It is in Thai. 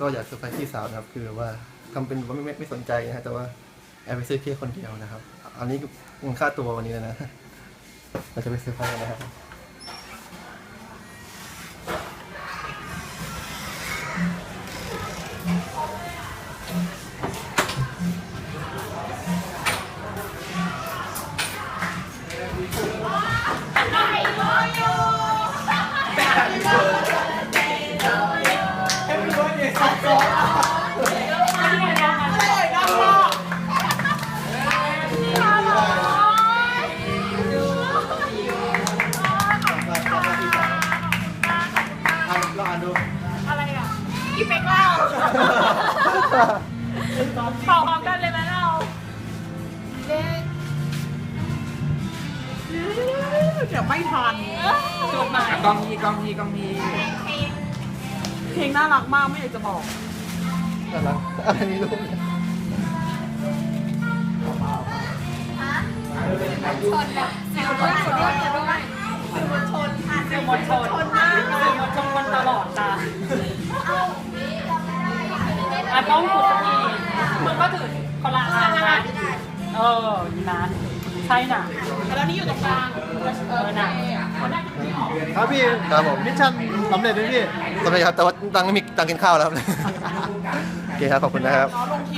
ก็อยากเซอร์ไพรส์พี่สาวนะครับ คือว่าทำเป็นว่าไม่ไม่ไม่สนใจนะฮะแต่ว่าแอบไปซื้อเค้กคนเดียวนะครับ อันนี้มูลค่าตัววันนี้เลยนะ เราจะไปซอร์ไพรส์กันนะครับอ่า ลองอ่านดูอะไรอะพี่เป๊กเล่าเป่าพร้อมกันเลยไหมเราเด็กเดี๋ยวไม่ทันจดหมายกล้องนี้กล้องนี้กล้องนี้ เพลงน่ารักมากไม่อยากจะบอก น่ารักอะไรไม่รู้เนี่ยชนแบบสื่อมวลชนด้วยสื่อมวลชนค่ะสื่อมวลชนมากสื่อมวลชนคนตลอดจ้ะอะต้องขุดทีมึงก็ถือคนละอันนะเออนะใช่น่ะแล้วนี่อยู่ตรงกลางเออน่ะครับพี่ครับผมมิชชั่นสำเร็จไหมพี่ สวัสดีครับแต่ว่าตังค์ไม่มีตังค์กินข้าวแล้วครับ โอเคครับ ขอบคุณนะครับน้องลงที